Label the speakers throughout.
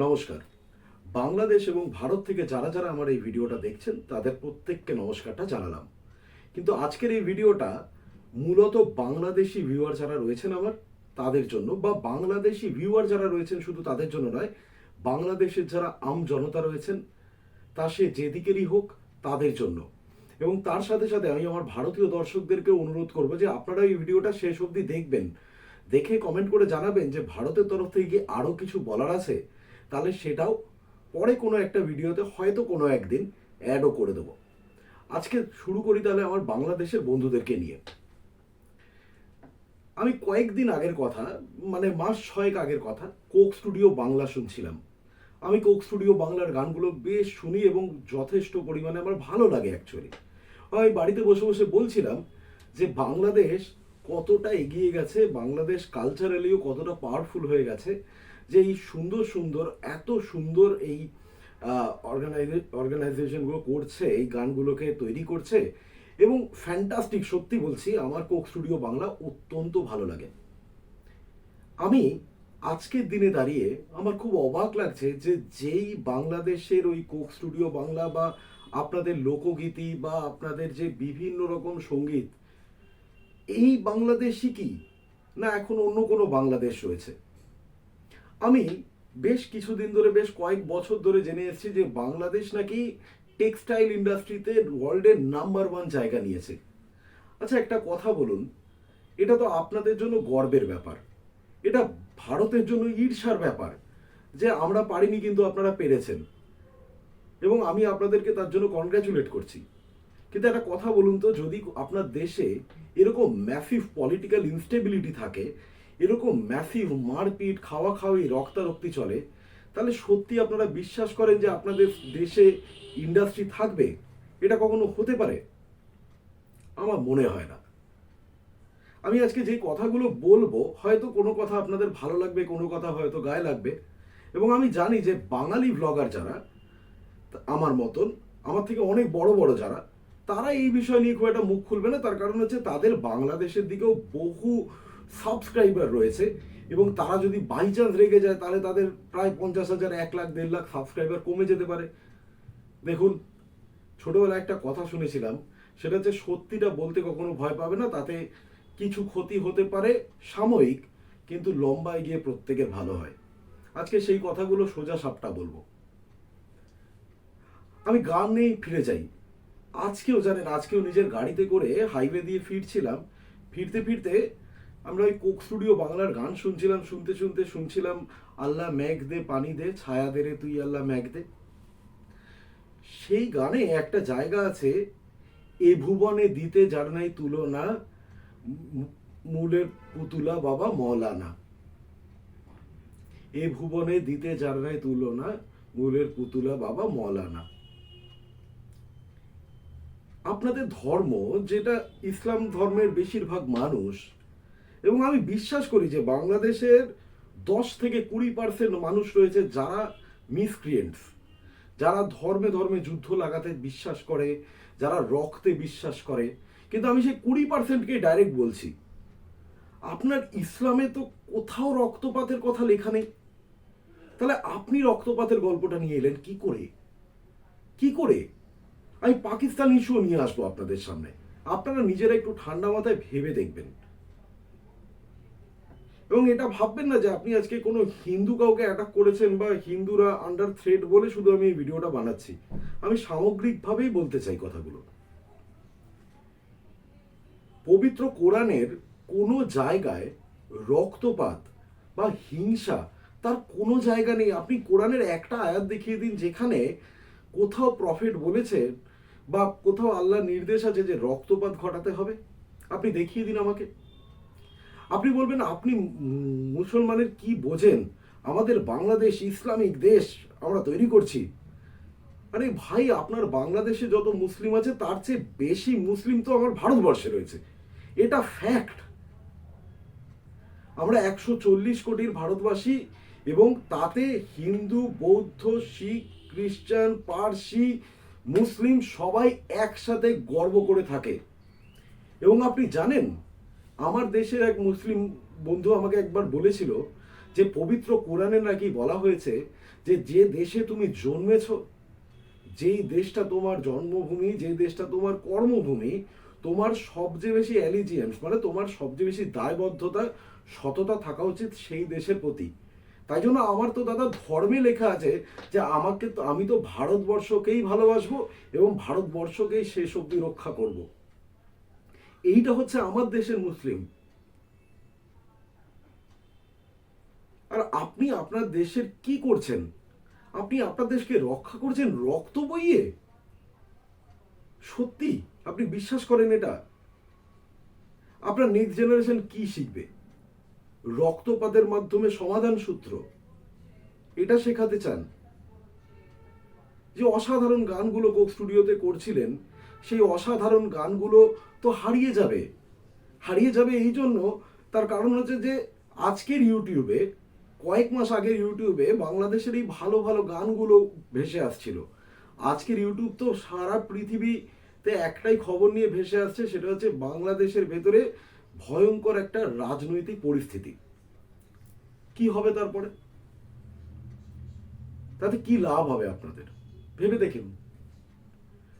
Speaker 1: নমস্কার। বাংলাদেশ এবং ভারত থেকে যারা যারা আমার এই ভিডিওটা দেখছেন, তাদের প্রত্যেককে নমস্কারটা জানালাম। কিন্তু আজকের এই ভিডিওটা মূলত বাংলাদেশি ভিউয়ার যারা রয়েছেন আমার, তাদের জন্য বা বাংলাদেশি ভিউয়ার যারা রয়েছেন শুধু তাদের জন্য নয়, বাংলাদেশের যারা আম জনতা রয়েছেন, তা সে যেদিকেরই হোক তাদের জন্য। এবং তার সাথে সাথে আমি আমার ভারতীয় দর্শকদেরকে অনুরোধ করব যে আপনারা এই ভিডিওটা শেষ অবধি দেখবেন। দেখে কমেন্ট করে জানাবেন যে ভারতের তরফ থেকে কি আরও কিছু বলার আছে? তাহলে সেটাও পরে কোনো একটা ভিডিওতে হয়তো কোনো একদিন অ্যাডও করে দেবো। আজকে শুরু করি তাহলে আমার বাংলাদেশের বন্ধুদেরকে নিয়ে। আমি কয়েকদিন আগের কথা মানে মাস ছয়েক আগের কথা, কোক স্টুডিও বাংলা শুনছিলাম। আমি কোক স্টুডিও বাংলার গানগুলো বেশ শুনি এবং যথেষ্ট পরিমাণে আমার ভালো লাগে অ্যাকচুয়ালি আমি বাড়িতে বসে বসে বলছিলাম যে বাংলাদেশ কতটা এগিয়ে গেছে, বাংলাদেশ কালচারালিও কতটা পাওয়ারফুল হয়ে গেছে যে এই সুন্দর সুন্দর, এত সুন্দর এই অর্গানাইজেশনগুলো করছে, এই গানগুলোকে তৈরি করছে এবং ফ্যান্টাস্টিক সত্যি বলছি, আমার কোক স্টুডিও বাংলা অত্যন্ত ভালো লাগে। আমি আজকের দিনে দাঁড়িয়ে আমার খুব অবাক লাগছে যে যেই বাংলাদেশের ওই কোক স্টুডিও বাংলা বা আপনাদের লোকগীতি বা আপনাদের যে বিভিন্ন রকম সংগীত, এই বাংলাদেশই কি? না এখন অন্য কোনো বাংলাদেশ রয়েছে। আমি বেশ কিছুদিন ধরে, বেশ কয়েক বছর ধরে জেনে এসেছি যে বাংলাদেশ নাকি টেক্সটাইল ইন্ডাস্ট্রিতে ওয়ার্ল্ডের নাম্বার ওয়ান জায়গা নিয়েছে। আচ্ছা একটা কথা বলুন, এটা তো আপনাদের জন্য গর্বের ব্যাপার। এটা ভারতের জন্য ঈর্ষার ব্যাপার যে আমরা পারিনি কিন্তু আপনারা পেরেছেন। এবং আমি আপনাদেরকে তার জন্য কনগ্র্যাচুলেট করছি। কিন্তু একটা কথা বলুন তো, যদি আপনার দেশে এরকম ম্যাসিভ পলিটিক্যাল ইনস্টেবিলিটি থাকে এরকম ম্যাসিভ মারপিট খাওয়া খাওয়াই রক্তারক্তি চলে, তাহলে সত্যি আপনারা বিশ্বাস করেন যে আপনাদের দেশে ইন্ডাস্ট্রি থাকবে? এটা কখনো হতে পারে? আমার মনে হয় না। আমি আজকে যে কথাগুলো বলব, হয়তো কোনো কথা আপনাদের ভালো লাগবে, কোনো কথা হয়তো গায়ে লাগবে। এবং আমি জানি যে বাঙালি ব্লগার যারা, আমার মতন, আমার থেকে অনেক বড় বড় যারা, তারা এই বিষয় নিয়ে খুব একটা মুখ খুলবে না। তার কারণ হচ্ছে তাদের বাংলাদেশের দিকেও বহু সাবস্ক্রাইবার রয়েছে এবং তারা যদি বাই চান্স রেগে যায়, তাহলে তাদের প্রায় পঞ্চাশ হাজার, এক লাখ, দেড় লাখ সাবস্ক্রাইবার কমে যেতে পারে। দেখুন, ছোটবেলায় একটা কথা শুনেছিলাম, সেটা হচ্ছে সত্যিটা বলতে কখনো ভয় পাবে না, তাতে কিছু ক্ষতি হতে পারে সাময়িক, কিন্তু লম্বায় গিয়ে প্রত্যেকের ভালো হয়। আজকে সেই কথাগুলো সোজা সাপটা বলব। আমি গান নিয়েই ফিরে যাই। আজকেও জানেন, আজকেও নিজের গাড়িতে করে হাইওয়ে দিয়ে ফিরছিলাম। ফিরতে ফিরতে আমরা ওই কোক স্টুডিও বাংলার গান শুনছিলাম, শুনতে শুনতে শুনছিলাম, আল্লাহ ম্যাগ দে, পানি দে, ছায়া দে রে তুই আল্লাহ ম্যাগ দে। সেই গানে একটা জায়গা আছে, এ ভুবনে দিতে যার নাই তুলনা মূলের পুতুলা বাবা মৌলানা। এ ভুবনে দিতে যার নাই তুলনা, মূলের পুতুলা বাবা মৌলানা। আপনাদের ধর্ম, যেটা ইসলাম ধর্মের বেশিরভাগ মানুষ এবং আমি বিশ্বাস করি যে বাংলাদেশের দশ থেকে কুড়ি পার্সেন্ট মানুষ রয়েছে যারা মিসক্রিয়েন্টস যারা ধর্মে ধর্মে যুদ্ধ লাগাতে বিশ্বাস করে, যারা রক্তে বিশ্বাস করে। কিন্তু আমি সেই কুড়ি পার্সেন্টকে ডাইরেক্ট বলছি। আপনার ইসলামে তো কোথাও রক্তপাতের কথা লেখা নেই। তাহলে আপনি রক্তপাতের গল্পটা নিয়ে এলেন কি করে? কি করে? আমি পাকিস্তান ইস্যুও নিয়ে আসব আপনাদের সামনে। আপনারা নিজেরা একটু ঠান্ডা মাথায় ভেবে দেখবেন। এবং এটা ভাববেন না যে আপনি আজকে কোনো হিন্দু কাউকে অ্যাটাক করেছেন বা হিন্দুরা আন্ডার থ্রেড বলে শুধু আমি এই ভিডিওটা বানাচ্ছি। আমি সামগ্রিকভাবেই বলতে চাই কথাগুলো। পবিত্র কোরআনের কোনো জায়গায় রক্তপাত বা হিংসা তার কোনো জায়গা নেই। আপনি কোরআনের একটা আয়াত দেখিয়ে দিন যেখানে কোথাও প্রফেট বলেছে বা কোথাও আল্লাহ নির্দেশ আছে যে রক্তপাত ঘটাতে হবে। আপনি দেখিয়ে দিন আমাকে। আপনি বলবেন, আপনি মুসলমানের কি বোঝেন? আমাদের বাংলাদেশ ইসলামিক দেশ আমরা তৈরি করছি। আরে ভাই, আপনার বাংলাদেশে যত মুসলিম আছে, তার চেয়ে বেশি মুসলিম তো আমার ভারতবর্ষে রয়েছে। এটা ফ্যাক্ট আমরা একশো চল্লিশ কোটির ভারতবাসী এবং তাতে হিন্দু, বৌদ্ধ, শিখ, খ্রিস্টান, পার্সি, মুসলিম সবাই একসাথে গর্ব করে থাকে। এবং আপনি জানেন আমার দেশের এক মুসলিম বন্ধু আমাকে একবার বলেছিল যে পবিত্র কোরআনে নাকি বলা হয়েছে যে যে দেশে তুমি জন্মেছ, যেই দেশটা তোমার জন্মভূমি যে দেশটা তোমার কর্মভূমি, তোমার সবচেয়ে বেশি অ্যালিজিয়েন্স মানে তোমার সবচেয়ে বেশি দায়বদ্ধতা, সততা থাকা উচিত সেই দেশের প্রতি। তাই জন্য আমার তো দাদা ধর্মে লেখা আছে যে আমাকে তো, আমি তো ভারতবর্ষকেই ভালোবাসবো এবং ভারতবর্ষকেই শেষ অব্দি রক্ষা করব। এইটা হচ্ছে আমার দেশের মুসলিম। আর আপনি আপনার দেশের কি করছেন? আপনি আপনার দেশকে রক্ষা করছেন রক্ত বইয়ে? সত্যি? আপনি বিশ্বাস করেন এটা? আপনার নেক্সট জেনারেশন কি শিখবে? রক্তপাতের মাধ্যমে সমাধান সূত্র। এটা শেখাতে চান। যে অসাধারণ গানগুলো কোক স্টুডিওতে করছিলেন সেই অসাধারণ গানগুলো তো হারিয়ে যাবে। হারিয়ে যাবে এই জন্য তার কারণ হচ্ছে যে আজকের ইউটিউবে, কয়েক মাস আগের ইউটিউবে বাংলাদেশের এই ভালো ভালো গানগুলো ভেসে আসছিল। আজকের ইউটিউব তো সারা পৃথিবীতে একটাই খবর নিয়ে ভেসে আসছে, সেটা হচ্ছে বাংলাদেশের ভেতরে ভয়ঙ্কর একটা রাজনৈতিক পরিস্থিতি। কি হবে তারপরে? তাতে কি লাভ হবে আপনাদের? ভেবে দেখুন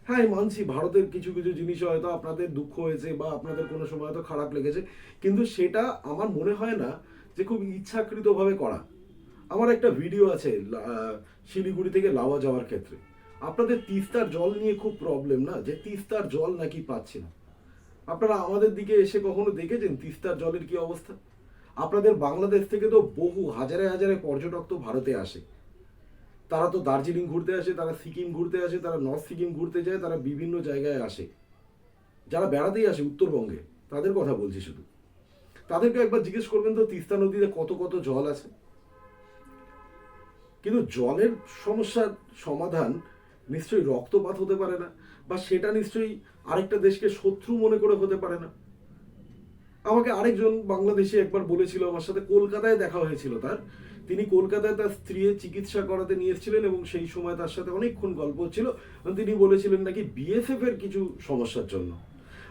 Speaker 1: হ্যাঁ মানছি। ভারতের কিছু কিছু জিনিস হয়তো আপনাদের দুঃখ হয়েছে বা আপনাদের কোনো সময় হয়তো খারাপ লেগেছে। কিন্তু সেটা আমার মনে হয় না যে খুব ইচ্ছাকৃতভাবে করা। আমার একটা ভিডিও আছে শিলিগুড়ি থেকে লাওয়া যাওয়ার ক্ষেত্রে। আপনাদের তিস্তার জল নিয়ে খুব প্রবলেম না? যে তিস্তার জল নাকি পাচ্ছে না। আপনারা আমাদের দিকে এসে কখনো দেখেছেন তিস্তার জলের কি অবস্থা? আপনাদের বাংলাদেশ থেকে তো বহু, হাজারে হাজারে পর্যটক তো ভারতে আসে। তারা তো দার্জিলিং ঘুরতে আসে, তারা সিকিম ঘুরতে আসে, তারা নর্থ সিকিম ঘুরতে যায়, তারা বিভিন্ন জায়গায় আসে। যারা বেড়াতেই আসে উত্তরবঙ্গে, তাদের কথা বলছি শুধু। তাদেরকে একবার জিজ্ঞেস করবেন তো, তিস্তা নদীতে কত কত জল আছে? কিন্তু জলের সমস্যার সমাধান নিশ্চয়ই রক্তপাত হতে পারে না, বা সেটা নিশ্চয়ই আরেকটা দেশকে শত্রু মনে করে হতে পারে না। আমাকে আরেকজন বাংলাদেশি একবার বলেছিল, আমার সাথে কলকাতায় দেখা হয়েছিল তার। তিনি কলকাতায় তার স্ত্রীর চিকিৎসা করাতে নিয়ে এসেছিলেন এবং সেই সময় তার সাথে অনেকক্ষণ গল্প হচ্ছিল তিনি বলেছিলেন নাকি বিএসএফ এর কিছু সমস্যার জন্য।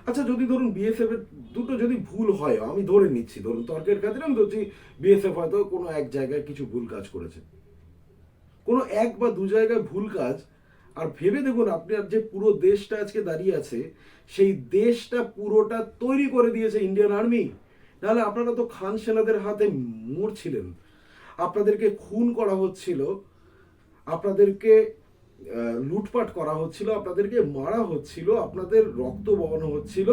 Speaker 1: আচ্ছা যদি ধরুন বিএসএফ এর দুটো যদি ভুল হয়, আমি ধরে নিচ্ছি, ধরুন তর্কের খাতিরে আমি ধরছি বিএসএফ হয়তো কোনো এক জায়গায় কিছু ভুল কাজ করেছে। কোনো এক বা দু জায়গায় ভুল কাজ, আর ভেবে দেখুন আপনার যে পুরো দেশটা আজকে দাঁড়িয়ে আছে, সেই দেশটা পুরোটা তৈরি করে দিয়েছে ইন্ডিয়ান আর্মি নাহলে আপনারা তো খান সেনাদের হাতে মরছিলেন। আপনাদেরকে খুন করা হচ্ছিল, আপনাদেরকে লুটপাট করা হচ্ছিল, আপনাদেরকে মারা হচ্ছিল, আপনাদের রক্ত বহানো হচ্ছিল।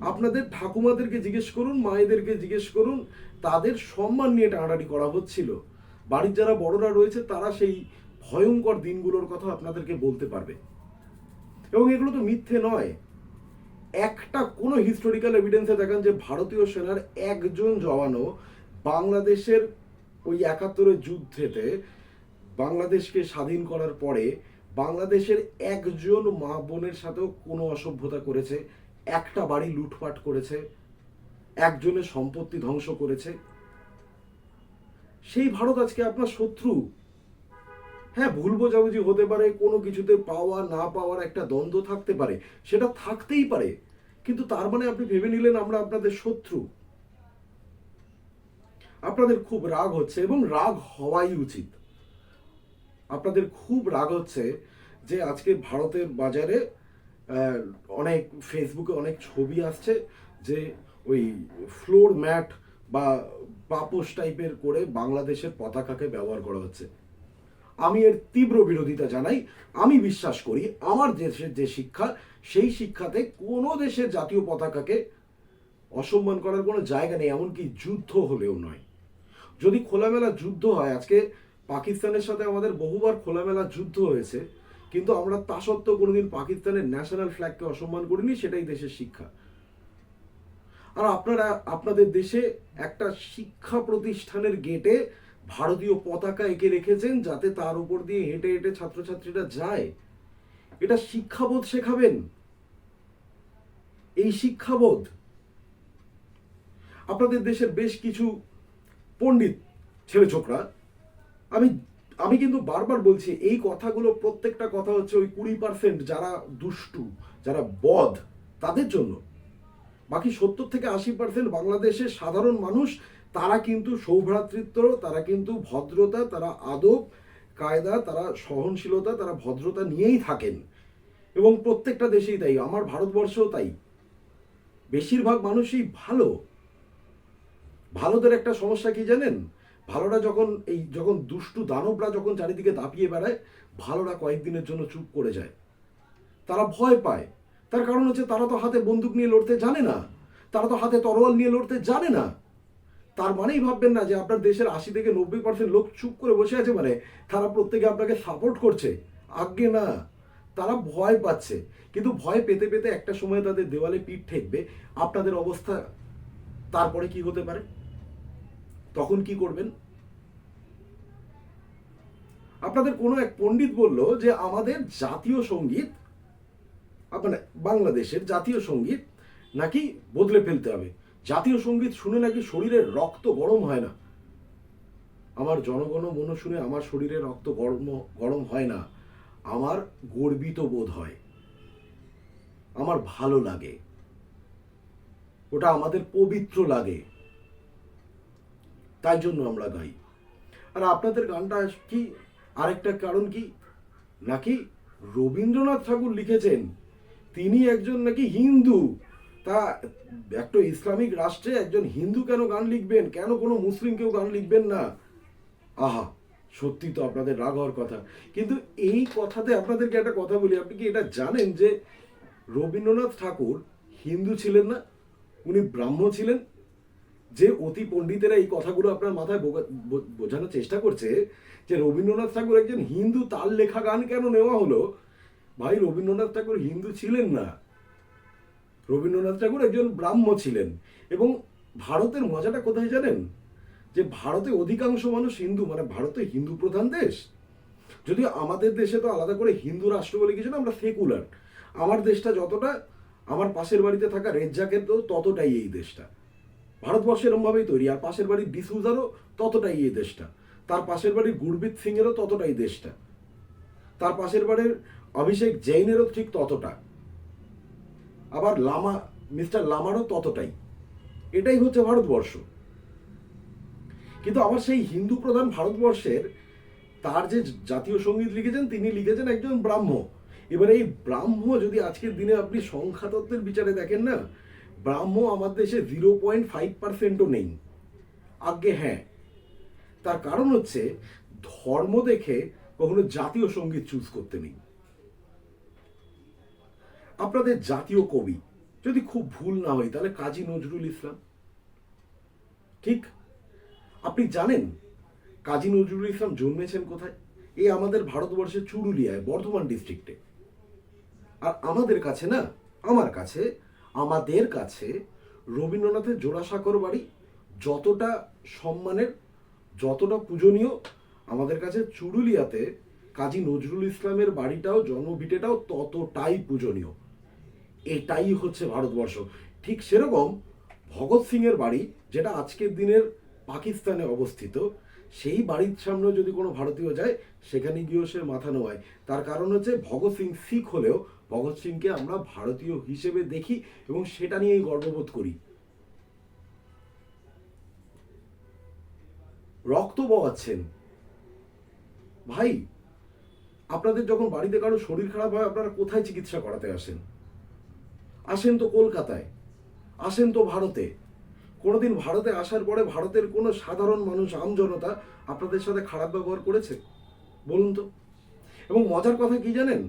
Speaker 1: আপনাদের ঠাকুমাদেরকে জিজ্ঞেস করুন, মায়েদেরকে জিজ্ঞেস করুন, তাদের সম্মান নিয়ে টানাটানি করা হচ্ছিল। বাড়ির যারা বড়রা রয়েছে, তারা সেই ভয়ঙ্কর দিনগুলোর কথা আপনাদেরকে বলতে পারবে। এবং এগুলো তো মিথ্যে নয়। একটা কোনো হিস্টোরিক্যাল এভিডেন্সে দেখান যে ভারতীয় সেনার একজন জওয়ানও বাংলাদেশের ওই একাত্তরের যুদ্ধেতে বাংলাদেশকে স্বাধীন করার পরে বাংলাদেশের একজন মা বোনের সাথেও কোনো অসভ্যতা করেছে, একটা বাড়ি লুটপাট করেছে, একজনের সম্পত্তি ধ্বংস করেছে। সেই ভারত আজকে আপনার শত্রু। হ্যাঁ ভুল বোঝাবুঝি হতে পারে, কোনো কিছুতে পাওয়া, না পাওয়ার একটা দ্বন্দ্ব থাকতে পারে, সেটা থাকতেই পারে। কিন্তু তার মানে আপনি ভেবে নিলেন আমরা আপনাদের শত্রু। আপনাদের খুব রাগ হচ্ছে এবং রাগ হওয়াই উচিত। আপনাদের খুব রাগ হচ্ছে যে আজকে ভারতের বাজারে অনেক ফেসবুকে অনেক ছবি আসছে যে ওই ফ্লোর ম্যাট বা পাপোশ টাইপের করে বাংলাদেশের পতাকাকে ব্যবহার করা হচ্ছে। আমি এর তীব্র বিরোধিতা জানাই। আমি বিশ্বাস করি আমার দেশের যে শিক্ষা, সেই শিক্ষাতে কোনো দেশের জাতীয় পতাকাকে অসম্মান করার কোনো জায়গা নেই, এমনকি যুদ্ধ হলেও নয়। যদি খোলামেলা যুদ্ধ হয়, আজকে পাকিস্তানের সাথে আমাদের বহুবার খোলামেলা যুদ্ধ হয়েছে, কিন্তু আমরা তা সত্ত্বেও কোনোদিন পাকিস্তানের ন্যাশনাল ফ্ল্যাগকে অসম্মান করিনি, সেটাই দেশের শিক্ষা। আর আপনারা, আপনাদের দেশে একটা শিক্ষা প্রতিষ্ঠানের গেটে ভারতীয় পতাকা এঁকে রেখেছেন, যাতে তার উপর দিয়ে হেঁটে হেঁটে ছাত্রছাত্রীরা যায়। এটা শিক্ষাবোধ শেখাবেন। এই শিক্ষাবোধ। আপনাদের দেশের বেশ কিছু পণ্ডিত ছেলে ছোকরা, আমি আমি কিন্তু বারবার বলছি, এই কথাগুলো প্রত্যেকটা কথা হচ্ছে ওই কুড়ি পার্সেন্ট যারা দুষ্টু, যারা বধ তাদের জন্য। বাকি সত্তর থেকে আশি পার্সেন্ট বাংলাদেশের সাধারণ মানুষ, তারা কিন্তু সৌভ্রাতৃত্ব, তারা কিন্তু ভদ্রতা, তারা আদব, কায়দা, তারা সহনশীলতা, তারা ভদ্রতা নিয়েই থাকেন। এবং প্রত্যেকটা দেশেই তাই, আমার ভারতবর্ষও তাই। বেশিরভাগ মানুষই ভালো। ভালোদের একটা সমস্যা কি জানেন? ভালোরা যখন এই যখন দুষ্টু দানবরা যখন চারিদিকে দাপিয়ে বেড়ায়, ভালোরা কয়েকদিনের জন্য চুপ করে যায়। তারা ভয় পায়। তার কারণ হচ্ছে তারা তো হাতে বন্দুক নিয়ে লড়তে জানে না। তারা তো হাতে তরোয়াল নিয়ে লড়তে জানে না। তার মানেই ভাববেন না যে আপনার দেশের আশি থেকে নব্বই পার্সেন্ট লোক চুপ করে বসে আছে মানে তারা প্রত্যেকে আপনাকে সাপোর্ট করছে। আজ্ঞে না। তারা ভয় পাচ্ছে। কিন্তু ভয় পেতে পেতে একটা সময় তাদের দেওয়ালে পিঠ ঠেকবে। আপনাদের অবস্থা তারপরে কি হতে পারে? তখন কি করবেন? আপনাদের কোনো এক পণ্ডিত বলল যে আমাদের জাতীয় সংগীত মানে বাংলাদেশের জাতীয় সংগীত নাকি বদলে ফেলতে হবে। জাতীয় সংগীত শুনে নাকি শরীরের রক্ত গরম হয় না। আমার জনগণ মন শুনে আমার শরীরে রক্ত গরম গরম হয় না। আমার গর্বিত বোধ হয়। আমার ভালো লাগে। ওটা আমাদের পবিত্র লাগে। তাই জন্য আমরা গাই। আর আপনাদের গানটা কি আরেকটা কারণ কি? নাকি রবীন্দ্রনাথ ঠাকুর লিখেছেন, তিনি একজন নাকি হিন্দু। তা একটা ইসলামিক রাষ্ট্রে একজন হিন্দু কেন গান লিখবেন? কেন কোনো মুসলিম কেউ গান লিখবেন না? আহা, সত্যি তো আপনাদের রাগ হওয়ার কথা। কিন্তু এই কথাতে আপনাদেরকে একটা কথা বলি, আপনি কি এটা জানেন যে রবীন্দ্রনাথ ঠাকুর হিন্দু ছিলেন না? উনি ব্রাহ্ম ছিলেন যে অতি পণ্ডিতেরা এই কথাগুলো আপনার মাথায় বোঝানোর চেষ্টা করছে যে রবীন্দ্রনাথ ঠাকুর একজন হিন্দু, তার লেখা গান কেন নেওয়া হলো? ভাই, রবীন্দ্রনাথ ঠাকুর হিন্দু ছিলেন না। রবীন্দ্রনাথ ঠাকুর একজন ব্রাহ্ম ছিলেন। এবং ভারতের মজাটা কোথায় জানেন? যে ভারতে অধিকাংশ মানুষ হিন্দু মানে ভারতে হিন্দু প্রধান দেশ। যদিও আমাদের দেশে তো আলাদা করে হিন্দু রাষ্ট্র বলে কিছু না, আমরা সেকুলার। আমার দেশটা যতটা, আমার পাশের বাড়িতে থাকা রেজ্জাকের তো ততটাই এই দেশটা। ভারতবর্ষ এরমভাবেই তৈরি, আর পাশের বাড়ির ডিসুজারও ততটাই এই দেশটা। তার পাশের বাড়ির গুরবিত সিংয়েরও ততটাই দেশটা। তার পাশের বাড়ির অভিষেক জৈনেরও ঠিক ততটা। আবার লামা, মিস্টার লামারও ততটাই। এটাই হচ্ছে ভারতবর্ষ। কিন্তু আমার সেই হিন্দু প্রধান ভারতবর্ষের তার যে জাতীয় সংগীত লিখেছেন, তিনি লিখেছেন একজন ব্রাহ্ম। এবার এই ব্রাহ্ম যদি আজকের দিনে আপনি সংখ্যাতত্ত্বের বিচারে দেখেন না ব্রাহ্ম আমার দেশে জিরো পয়েন্ট ফাইভ পার্সেন্টও নেই। আজ্ঞে হ্যাঁ। তার কারণ হচ্ছে, ধর্ম দেখে কখনো জাতীয় সংগীত চুজ করতে নেই। আপনাদের জাতীয় কবি, যদি খুব ভুল না হয়, তাহলে কাজী নজরুল ইসলাম। ঠিক? আপনি জানেন, কাজী নজরুল ইসলাম জন্মেছেন কোথায়? এই আমাদের ভারতবর্ষের চুরুলিয়ায়, বর্ধমান ডিস্ট্রিক্টে আর আমাদের কাছে না, আমার কাছে আমাদের কাছে রবীন্দ্রনাথের জোড়াসাঁকর বাড়ি যতটা সম্মানের, যতটা পূজনীয়, আমাদের কাছে চুরুলিয়াতে কাজী নজরুল ইসলামের বাড়িটাও, জন্মভিটেটাও ততটাই পূজনীয়। এটাই হচ্ছে ভারতবর্ষ। ঠিক সেরকম ভগৎ সিংয়ের বাড়ি, যেটা আজকের দিনের পাকিস্তানে অবস্থিত, সেই বাড়ির সামনে যদি কোনো ভারতীয় যায়, সেখানে গিয়েও সে মাথা নোয়ায়। তার কারণ হচ্ছে ভগৎ সিং শিখ হলেও ভগৎ সিংকে আমরা ভারতীয় হিসেবে দেখি এবং সেটা নিয়েই গর্ববোধ করি। রক্ত বওয়াচ্ছেন। ভাই, আপনাদের যখন বাড়িতে কারও শরীর খারাপ হয়, আপনারা কোথায় চিকিৎসা করাতে আসেন? আসেন তো কলকাতায়, আসেন তো ভারতে। কোনোদিন ভারতে আসার পরে ভারতের কোনো সাধারণ মানুষ আমজনতা আপনাদের সাথে খারাপ ব্যবহার করেছে? বলুন তো। এবং মজার কথা কি জানেন?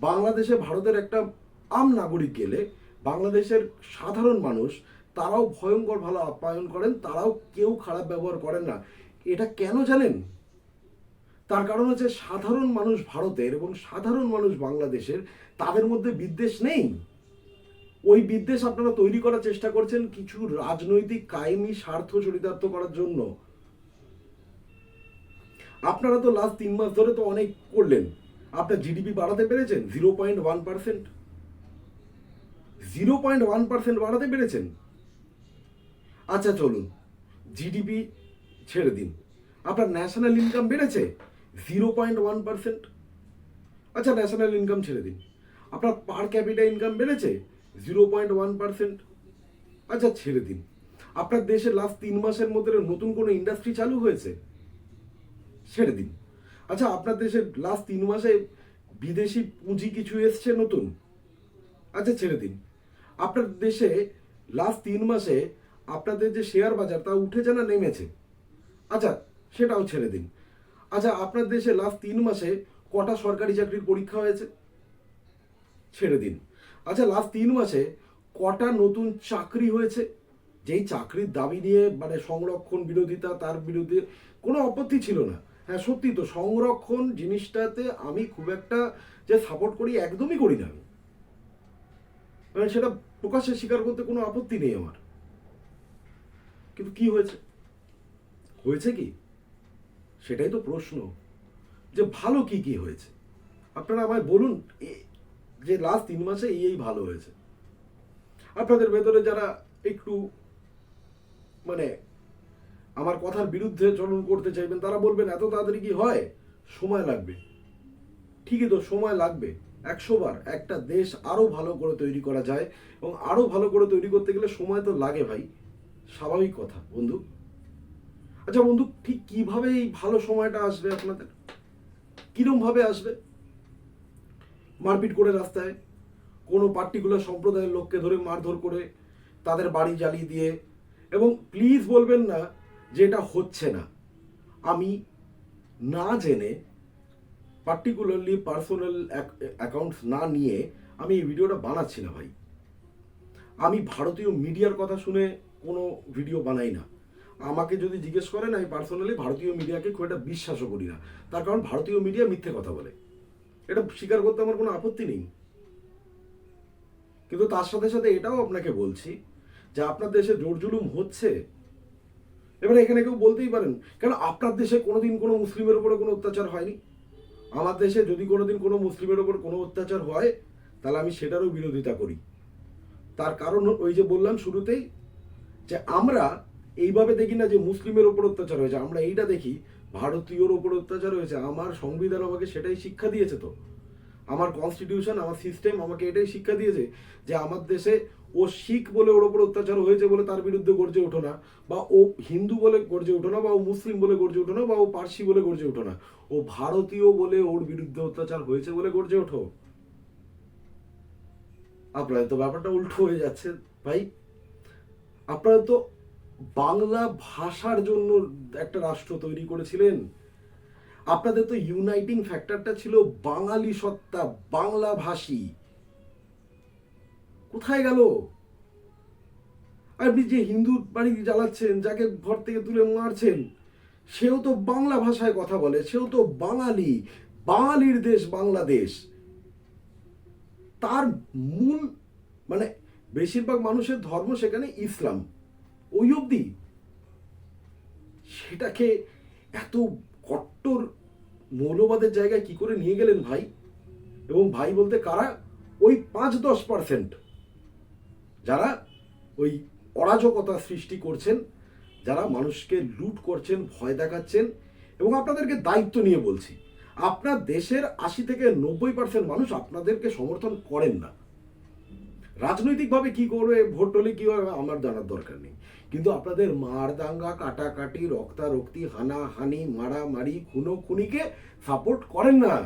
Speaker 1: বাংলাদেশে ভারতের একটা আম নাগরিক গেলে বাংলাদেশের সাধারণ মানুষ, তারাও ভয়ঙ্কর ভালো আপ্যায়ন করেন, তারাও কেউ খারাপ ব্যবহার করেন না। এটা কেন জানেন? তার কারণ হচ্ছে সাধারণ মানুষ ভারতের এবং সাধারণ মানুষ বাংলাদেশের, তাদের মধ্যে বিদ্বেষ নেই। ওই বিদ্বেষ আপনারা তৈরি করার চেষ্টা করছেন কিছু রাজনৈতিক কায়েমি স্বার্থ চরিতার্থ করার জন্য। আপনারা তো লাস্ট তিন মাস ধরে তো অনেক করলেন। আপনার জিডিপি বাড়াতে পেরেছেন? Zero point one percent zero point one percent বাড়াতে পেরেছেন? আচ্ছা চলুন। জিডিপি ছেড়ে দিন। আপনার ন্যাশনাল ইনকাম বেড়েছে? জিরো পয়েন্ট ওয়ান পার্সেন্ট আচ্ছা ন্যাশনাল ইনকাম ছেড়ে দিন। আপনার পার ক্যাপিটা ইনকাম বেড়েছে? জিরো পয়েন্ট ওয়ান পার্সেন্ট আচ্ছা ছেড়ে দিন। আপনার দেশে লাস্ট তিন মাসের মধ্যে নতুন কোনো ইন্ডাস্ট্রি চালু হয়েছে? ছেড়ে দিন। আচ্ছা আপনার দেশে লাস্ট তিন মাসে বিদেশি পুঁজি কিছু এসছে নতুন? আচ্ছা ছেড়ে দিন। আপনার দেশে লাস্ট তিন মাসে আপনাদের যে শেয়ার বাজার, তা উঠেছে না নেমেছে? আচ্ছা সেটাও ছেড়ে দিন। আচ্ছা আপনার দেশে লাস্ট তিন মাসে কটা সরকারি চাকরির পরীক্ষা হয়েছে? ছেড়ে দিন। আচ্ছা লাস্ট তিন মাসে কটা নতুন চাকরি হয়েছে? যেই চাকরির দাবি নিয়ে মানে সংরক্ষণ বিরোধিতা, তার বিরুদ্ধে কোনো আপত্তি ছিল না। হ্যাঁ সত্যি তো সংরক্ষণ জিনিসটাতে আমি খুব একটা যে সাপোর্ট করি একদমই করি না আমি। মানে সেটা প্রকাশ্যে স্বীকার করতে কোনো আপত্তি নেই আমার। কিন্তু কি হয়েছে? হয়েছে কি? সেটাই তো প্রশ্ন। যে ভালো কি কি হয়েছে? আপনারা আমায় বলুন যে লাস্ট তিন মাসে এই এই ভালো হয়েছে। আপনাদের ভেতরে যারা একটু মানে আমার কথার বিরুদ্ধে চলন করতে চাইবেন, তারা বলবেন, এত তাড়াতাড়ি কি হয়? সময় লাগবে। ঠিকই তো, সময় লাগবে। একশো বার একটা দেশ আরও ভালো করে তৈরি করা যায় এবং আরও ভালো করে তৈরি করতে গেলে সময় তো লাগে ভাই। স্বাভাবিক কথা, বন্ধু। আচ্ছা বন্ধু, ঠিক কীভাবে এই ভালো সময়টা আসবে আপনাদের? কিরম ভাবে আসবে? মারপিট করে রাস্তায়, কোনো পার্টিকুলার সম্প্রদায়ের লোককে ধরে মারধর করে তাদের বাড়ি জ্বালিয়ে দিয়ে, এবং প্লিজ বলবেন না যে এটা হচ্ছে না। আমি না জেনে পার্টিকুলারলি পার্সোনাল অ্যাকাউন্টস না নিয়ে আমি এই ভিডিওটা বানাচ্ছি না ভাই। আমি ভারতীয় মিডিয়ার কথা শুনে কোনো ভিডিও বানাই না। আমাকে যদি জিজ্ঞেস করেন, আমি পার্সোনালি ভারতীয় মিডিয়াকে খুব একটা বিশ্বাসও করি না। তার কারণ ভারতীয় মিডিয়া মিথ্যে কথা বলে। এটা স্বীকার করতে আমার কোনো আপত্তি নেই। কিন্তু তার সাথে সাথে এটাও আপনাকে বলছি যে আপনার দেশে জোর জুলুম হচ্ছে? এবারে এখানে কেউ বলতেই পারেন। কেন আপনার দেশে কোনোদিন কোনো মুসলিমের উপরে কোনো অত্যাচার হয়নি? আমার দেশে যদি কোনোদিন কোনো মুসলিমের উপর কোনো অত্যাচার হয়, তাহলে আমি সেটারও বিরোধিতা করি। তার কারণ ওই যে বললাম শুরুতেই, যে আমরা এইভাবে দেখি না যে মুসলিমের ওপর অত্যাচার হয়েছে। আমরা এইটা দেখি, ভারতীয়র ওপর অত্যাচার হয়েছে। আমার সংবিধান আমাকে সেটাই শিক্ষা দিয়েছে তো। আমার কনস্টিটিউশন আমার সিস্টেম আমাকে এটাই শিক্ষা দিয়েছে যে আমার দেশে ও শিখ বলে ওর ওপর অত্যাচার হয়েছে বলে তার বিরুদ্ধে গর্জে ওঠো না, বা ও হিন্দু বলে গর্জে ওঠো না, বা ও মুসলিম বলে গর্জে ওঠো না, বা ও পার্সি বলে গর্জে ওঠো না, ও ভারতীয় বলে ওর বিরুদ্ধে অত্যাচার হয়েছে বলে গর্জে ওঠো। আপনাদের তো ব্যাপারটা উল্টো হয়ে যাচ্ছে ভাই। আপনারা তো বাংলা ভাষার জন্য একটা রাষ্ট্র তৈরি করেছিলেন। আপনাদের তো ইউনাইটিং ফ্যাক্টরটা ছিল বাঙালি সত্তা বাংলা ভাষী কোথায় গেল? আপনি যে হিন্দু বাড়ি জ্বালাচ্ছেন, যাকে ঘর থেকে তুলে মারছেন, সেও তো বাংলা ভাষায় কথা বলে, সেও তো বাঙালি, বাঙালির দেশ বাংলাদেশ। তার মূল মানে বেশিরভাগ মানুষের ধর্ম সেখানে ইসলাম। ওই অবধি। সেটাকে এত কট্টর মৌলবাদের জায়গায় কি করে নিয়ে গেলেন ভাই? এবং ভাই বলতে কারা? ওই পাঁচ দশ পার্সেন্ট যারা ওই অরাজকতা সৃষ্টি করছেন, যারা মানুষকে লুট করছেন, ভয় দেখাচ্ছেন এবং আপনাদেরকে দায়িত্ব নিয়ে বলছি, আপনার দেশের আশি থেকে নব্বই পার্সেন্ট মানুষ আপনাদেরকে সমর্থন করেন না। রাজনৈতিকভাবে কি করবে ভোট হলে কি হবে আমার জানার দরকার নেই। কিন্তু আপনাদের মার দাঙ্গা কাটাকাটি, রক্তারক্তি, হানাহানি, মারামারি খুনো খুনিকে সাপোর্ট করেন না।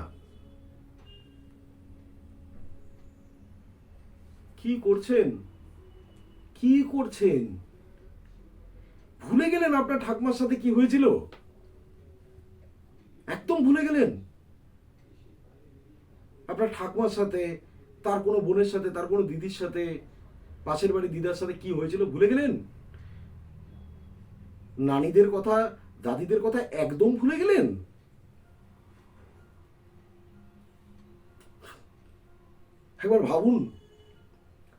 Speaker 1: কি করছেন? কি করছেন? ভুলে গেলেন আপনার ঠাকুমার সাথে কি হয়েছিল? একদম ভুলে গেলেন? আপনার ঠাকুমার সাথে, তার কোনো বোনের সাথে, তার কোনো দিদির সাথে, পাশের বাড়ি দিদার সাথে কি হয়েছিল ভুলে গেলেন? নানিদের কথা, দাদিদের কথা একদম ভুলে গেলেন? একবার ভাবুন।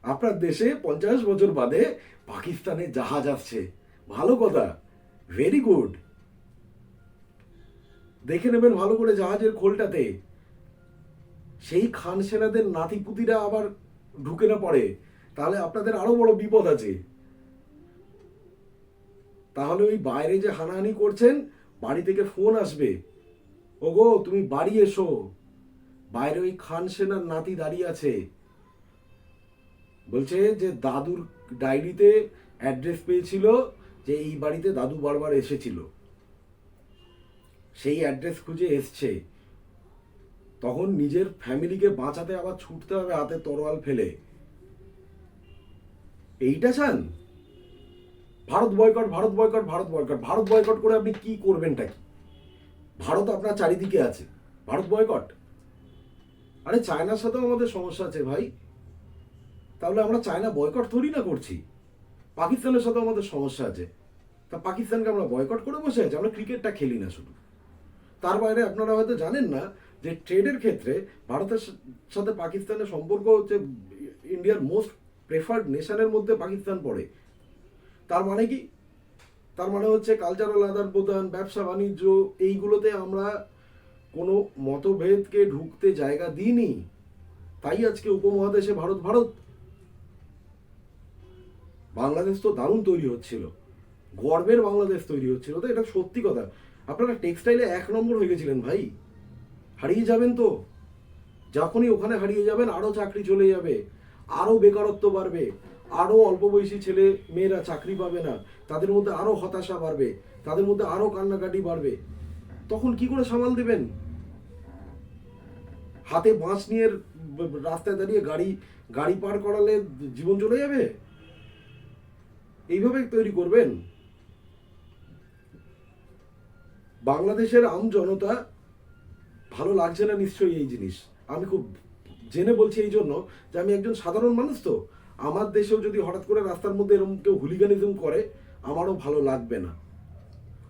Speaker 1: আপনার দেশে পঞ্চাশ বছর বাদে পাকিস্তানে জাহাজ আসছে। ভালো কথা। ভেরি গুড দেখে নেবেন ভালো করে জাহাজের খোলটাতে। সেই খান সেনাদের নাতিপুতিরা আবার ঢুকে না পড়ে। তাহলে আপনাদের আরও বড় বিপদ আছে। তাহলে ওই বাইরে যে হানাহানি করছেন, বাড়ি থেকে ফোন আসবে। ওগো, তুমি বাড়ি এসো। বাইরে ওই খান সেনার নাতি দাঁড়িয়ে আছে। বলছে যে দাদুর ডায়েরিতে অ্যাড্রেস পেয়েছিল যে এই বাড়িতে দাদু বারবার এসেছিল। সেই অ্যাড্রেস খুঁজে এসছে। তখন নিজের ফ্যামিলিকে বাঁচাতে আবার ছুটতে হবে হাতে তরোয়াল ফেলে। এইটা চান? Bharat boycott Bharat boycott Bharat boycott Bharat boycott করে আপনি কি করবেনটা কি? ভারত আপনার চারিদিকে আছে। ভারত বয়কট আরে চায়নার সাথেও আমাদের সমস্যা আছে ভাই। তাহলে আমরা চায়না বয়কট থরি না করছি। পাকিস্তানের সাথে আমাদের সমস্যা আছে। তা পাকিস্তানকে আমরা বয়কট করে বসে আছি, আমরা ক্রিকেটটা খেলি না শুধু। তার বাইরে আপনারা হয়তো জানেন না যে ট্রেডের ক্ষেত্রে ভারতের সাথে পাকিস্তানের সম্পর্ক হচ্ছে ইন্ডিয়ার মোস্ট প্রেফার্ড নেশনের মধ্যে পাকিস্তান পড়ে। তার মানে কি? তার মানে হচ্ছে কালচারাল আদান প্রদান, ব্যবসা বাণিজ্য, এইগুলোতে আমরা কোনো মতভেদকে ঢুকতে জায়গা দিইনি। তাই আজকে উপমহাদেশে ভারত ভারত বাংলাদেশ তো দারুণ তৈরি হচ্ছিল। গর্বের বাংলাদেশ তৈরি হচ্ছিল তো এটা সত্যি কথা। আপনারা টেক্সটাইলে এক নম্বর হয়ে গেছিলেন ভাই। হারিয়ে যাবেন তো। যখনই ওখানে হারিয়ে যাবেন আরও চাকরি চলে যাবে আরও বেকারত্ব বাড়বে আরও অল্প বয়সী ছেলে মেয়েরা চাকরি পাবে না, তাদের মধ্যে আরও হতাশা বাড়বে, তাদের মধ্যে আরও কান্নাকাটি বাড়বে। তখন কি করে সামাল দেবেন? হাতে বাঁশ নিয়ে রাস্তায় দাঁড়িয়ে গাড়ি গাড়ি পার করালে জীবন চলে যাবে? এইভাবে তৈরি করবেন? বাংলাদেশের আম জনতা ভালো লাগছে না নিশ্চয়ই এই জিনিস? আমি খুব জেনে বলছি এই জন্য যে আমি একজন সাধারণ মানুষ তো। আমার দেশেও যদি হঠাৎ করে রাস্তার মধ্যে এরকম কেউ হুলিগানিজম করে, আমারও ভালো লাগবে না।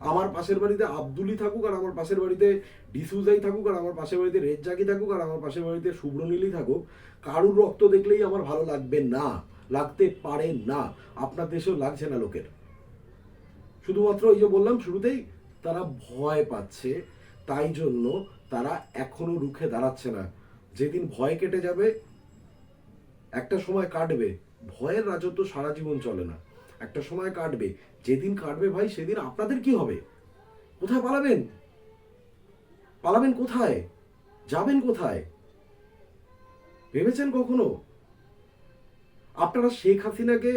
Speaker 1: আমার পাশের বাড়িতে আব্দুলি থাকুক আর আমার পাশের বাড়িতে ডিসুজাই থাকুক আর আমার পাশের বাড়িতে রেজ্জাকি থাকুক আর আমার পাশের বাড়িতে শুভ্রনীলি থাকুক, কারুর রক্ত দেখলেই আমার ভালো লাগবে না। লাগতে পারে না। আপনার দেশেও লাগছে না লোকের। শুধুমাত্র এই যে বললাম, শুরুতেই তারা ভয় পাচ্ছে, তাই জন্য তারা এখনও রুখে দাঁড়াচ্ছে না। যেদিন ভয় কেটে যাবে, একটা সময় কাটবে। ভয়ের রাজত্ব সারা জীবন চলে না। একটা সময় কাটবে। যেদিন কাটবে ভাই, সেদিন আপনাদের কি হবে? কোথায় পালাবেন? পালাবেন কোথায়? যাবেন কোথায়? ভেবেছেন কখনো? আপনারা শেখ হাসিনাকে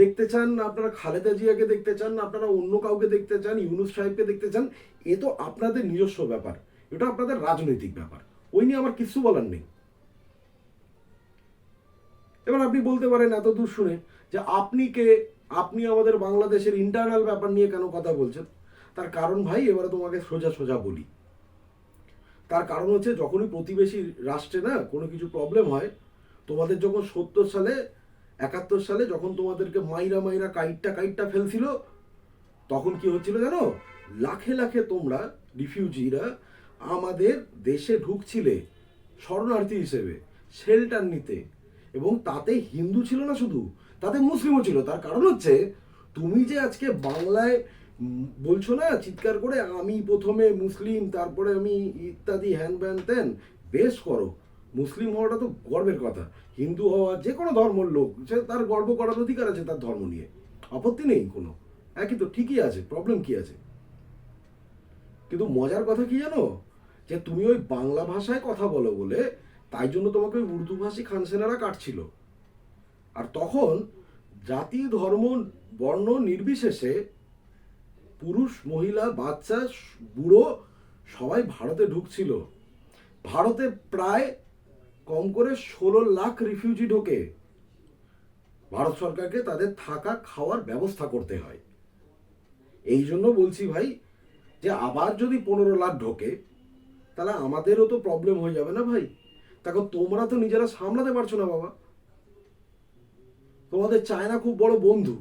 Speaker 1: দেখতে চান, আপনারা খালেদা জিয়াকে দেখতে চান, আপনারা অন্য কাউকে দেখতে চান, ইউনুস সাহেবকে দেখতে চান, এ তো আপনাদের নিজস্ব ব্যাপার। এটা আপনাদের রাজনৈতিক ব্যাপার। ওই নিয়ে আমার কিছু বলার নেই। এবার আপনি বলতে পারেন এত দূর শুনে যে আপনি কে, আপনি আমাদের বাংলাদেশের ইন্টারনাল ব্যাপার নিয়ে কেন কথা বলছেন? তার কারণ ভাই, এবারে তোমাকে সোজা সোজা বলি। তার কারণ হচ্ছে যখনই প্রতিবেশী রাষ্ট্রে না কোনো কিছু প্রবলেম হয়, তোমাদের যখন সত্তর সালে একাত্তর সালে যখন তোমাদেরকে মাইরা মাইরা কাইটটা কাইটটা ফেলছিল, তখন কি হচ্ছিল জানো? লাখে লাখে তোমরা রিফিউজিরা আমাদের দেশে ঢুকছিলে শরণার্থী হিসেবে শেল্টার নিতে। এবং তাতে হিন্দু ছিল না শুধু, তাতে মুসলিমও ছিল। তার কারণ হচ্ছে, তুমি যে আজকে বাংলায় বলছো না, চিৎকার করে আমি প্রথমে মুসলিম, তারপরে আমি ইত্যাদি, হ্যান ব্যান তেন বেশ করো। মুসলিম হওয়াটা তো গর্বের কথা। হিন্দু হওয়া যে কোনো ধর্মের লোক, সে তার গর্ব করার অধিকার আছে তার ধর্ম নিয়ে। আপত্তি নেই কোনো। একই তো, ঠিকই আছে প্রবলেম কি আছে? কিন্তু মজার কথা কি জানো? যে তুমি ওই বাংলা ভাষায় কথা বলো বলে, তাই জন্য তোমাকে ওই উর্দুভাষী খানসেনারা কাটছিল। আর তখন জাতি, ধর্ম, বর্ণ নির্বিশেষে পুরুষ, মহিলা, বাচ্চা, বুড়ো সবাই ভারতে ঢুকছিল। ভারতে প্রায় কম করে ষোলো লাখ রিফিউজি ঢোকে। ভারত সরকারকে তাদের থাকা, খাওয়ার ব্যবস্থা করতে হয়। এই জন্য বলছি ভাই, যে আবার যদি পনেরো লাখ ঢোকে, তাহলে আমাদেরও তো প্রবলেম হয়ে যাবে না ভাই? দেখো, তোমরা তো নিজেরা সামলাতে পারছ না বাবা। তোমাদের চায়না খুব বড় বন্ধু।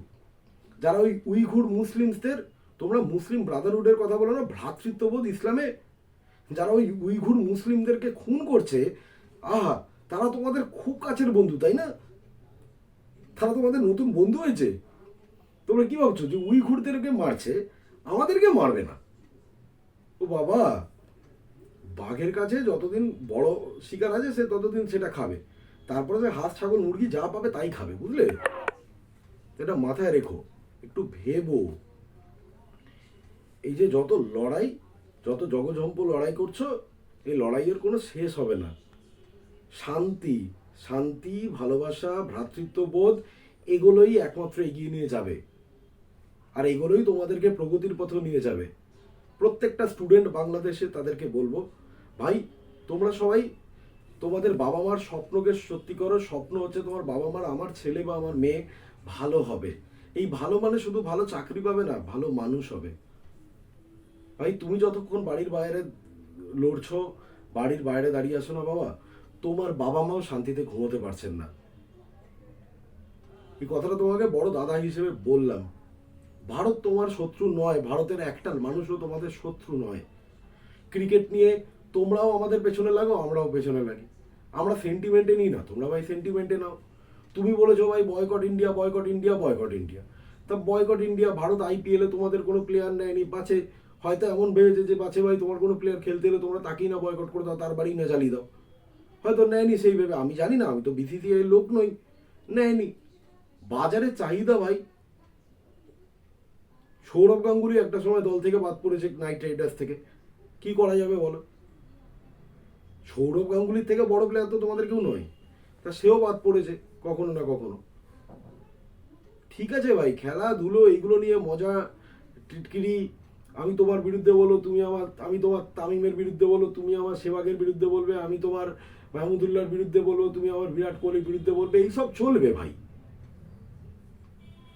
Speaker 1: যারা ওই উইঘুর মুসলিমসদের, তোমরা মুসলিম ব্রাদারহুডের কথা বলো না, ভ্রাতৃত্ববোধ ইসলামে, যারা ওই উইঘুর মুসলিমদেরকে খুন করছে আহা, তারা তোমাদের খুব কাছের বন্ধু, তাই না? তারা তোমাদের নতুন বন্ধু হয়েছে। তোমরা কি ভাবছ যে উইঘুরদেরকে মারছে? আমাদেরকে মারবে না। ও বাবা, বাঘের কাছে যতদিন বড় শিকার আছে, সে ততদিন সেটা খাবে। তারপরে সে হাঁস, ছাগল, মুরগি যা পাবে তাই খাবে, বুঝলে? এটা মাথায় রেখো, একটু ভেবো। এই যে যত লড়াই, যত জগজম্প লড়াই করছ, এই লড়াইয়ের কোনো শেষ হবে না। শান্তি শান্তি, ভালোবাসা, ভ্রাতৃত্ববোধ, এগুলোই একমাত্র এগিয়ে নিয়ে যাবে। আর এগুলোই তোমাদেরকে প্রগতির পথে নিয়ে যাবে। প্রত্যেকটা স্টুডেন্ট বাংলাদেশে তাদেরকে বলব, ভাই, তোমরা সবাই তোমাদের বাবা মার স্বপ্নকে সত্যি করো। স্বপ্ন হচ্ছে তোমার বাবা মার আমার ছেলে বা আমার মেয়ে ভালো হবে। এই ভালো মানে শুধু ভালো চাকরি পাবে না, ভালো মানুষ হবে। ভাই, তুমি যতক্ষণ বাড়ির বাইরে লড়ছো, বাড়ির বাইরে দাঁড়িয়ে আসো না বাবা তোমার বাবা মাও শান্তিতে ঘুমোতে পারছেন না। এই কথাটা তোমাকে বড় দাদা হিসেবে বললাম। ভারত তোমার শত্রু নয়, ভারতের একটা মানুষও তোমাদের শত্রু নয়। ক্রিকেট নিয়ে তোমরাও আমাদের পেছনে লাগো, আমরাও পেছনে লাগি। আমরা সেন্টিমেন্টে নিই না, তোমরা ভাই সেন্টিমেন্টে নাও। তুমি বলেছ ভাই boycott India boycott India boycott India তা বয়কট ইন্ডিয়া ভারত আইপিএলে তোমাদের কোনো প্লেয়ার নেয়নি পাচ্ছে হয়তো এমন ভেবেছে যে পাচ্ছে ভাই তোমার কোনো প্লেয়ার খেলতে এলে তোমরা তাকেই না বয়কট করে দাও, তার বাড়ি না জ্বালিয়ে দাও। হয়তো নেয়নি সেই ভেবে আমি জানি না, আমি তো বিসিসিআই লোক নই। নেয়নি। বাজারে চাহিদা ভাই। সৌরভ গাঙ্গুলি একটা সময় দল থেকে বাদ পড়েছে নাইট রাইডার্স থেকে। কি করা যাবে বলো? সৌরভ গাঙ্গুলির থেকে বড় প্লেয়ার তো তোমাদের কেউ নয়। তা সেও বাদ পড়েছে, কখনো না কখনো। ঠিক আছে ভাই খেলাধুলো এইগুলো নিয়ে মজা, টিটকিরি, আমি তোমার বিরুদ্ধে বলো, তুমি আমার, আমি তোমার তামিমের বিরুদ্ধে বলো, তুমি আমার সেবাগের বিরুদ্ধে বলবে, আমি তোমার মাহমুদুল্লাহর বিরুদ্ধে বলব, তুমি আমার বিরাট কোহলির বিরুদ্ধে বলবে, এইসব চলবে ভাই।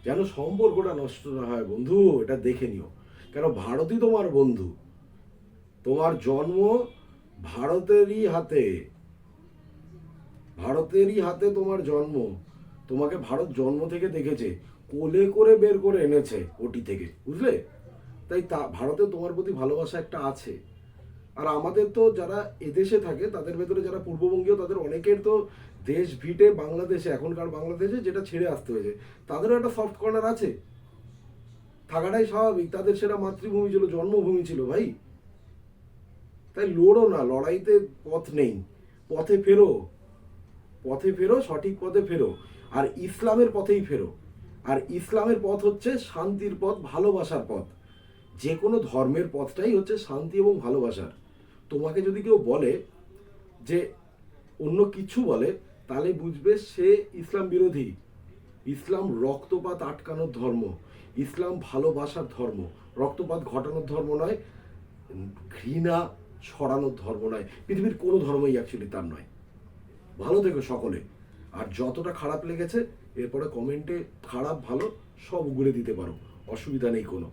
Speaker 1: যেন সম্পর্কটা নষ্ট না হয়, বন্ধু, এটা দেখে নিও। কেন, ভারতই তোমার বন্ধু। তোমার জন্ম ভারতেরই হাতে। ভারতেরই হাতে তোমার জন্ম। তোমাকে ভারত জন্ম থেকে দেখেছে, কোলে করে বের করে এনেছে ওটি থেকে, বুঝলে? তাই তা, ভারতে তোমার প্রতি ভালোবাসা একটা আছে। আর আমাদের তো যারা এদেশে থাকে, তাদের ভেতরে যারা পূর্ববঙ্গীয়, তাদের অনেকের তো দেশ ভিটে বাংলাদেশে, এখনকার বাংলাদেশে যেটা ছেড়ে আসতে হয়েছে। তাদেরও একটা সফট কর্নার আছে। থাকাটাই স্বাভাবিক। তাদের সেটা মাতৃভূমি ছিল, জন্মভূমি ছিল ভাই। তাই লড়ো না, লড়াইতে পথ নেই। পথে ফেরো। পথে ফেরো, সঠিক পথে ফেরো। আর ইসলামের পথেই ফেরো। আর ইসলামের পথ হচ্ছে শান্তির পথ, ভালোবাসার পথ। যে কোনো ধর্মের পথটাই হচ্ছে শান্তি এবং ভালোবাসার। তোমাকে যদি কেউ বলে যে অন্য কিছু বলে, তাহলে বুঝবে সে ইসলাম বিরোধী। ইসলাম রক্তপাত আটকানোর ধর্ম। ইসলাম ভালোবাসার ধর্ম। রক্তপাত ঘটানোর ধর্ম নয়, ঘৃণা ছড়ানোর ধর্ম নয়। পৃথিবীর কোনো ধর্মই অ্যাকচুয়ালি তার নয়। ভালো থেকো সকলে। আর যতটা খারাপ লেগেছে, এরপরে কমেন্টে খারাপ, ভালো, সব উগড়ে দিতে পারো। অসুবিধা নেই কোনো।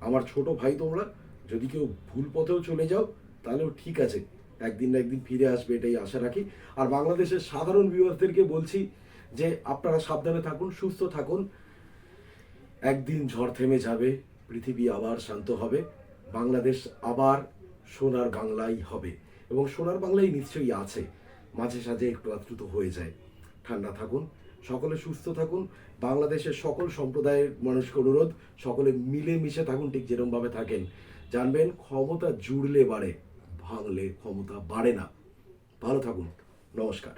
Speaker 1: আমার ছোট ভাই তোমরা, যদি কেউ ভুল পথেও চলে যাও তাহলেও ঠিক আছে, একদিন না একদিন ফিরে আসবে, এটাই আশা রাখি। আর বাংলাদেশের সাধারণ ভিউয়ারদেরকে বলছি যে, আপনারা সাবধানে থাকুন, সুস্থ থাকুন। একদিন ঝড় থেমে যাবে, পৃথিবী আবার শান্ত হবে, বাংলাদেশ আবার সোনার বাংলাই হবে এবং সোনার বাংলাই নিশ্চয়ই আছে, মাঝে সাঝে একটু আধটু হয়ে যায়। ঠান্ডা থাকুন, সকলে সুস্থ থাকুন, বাংলাদেশের সকল সম্প্রদায়ের মানুষকে অনুরোধ, সকলে মিলেমিশে থাকুন, ঠিক যেরমভাবে থাকেন। জানবেন, ক্ষমতা জুড়লে বাড়ে। ভাঙলে ক্ষমতা বাড়ে না। ভালো থাকুন। নমস্কার।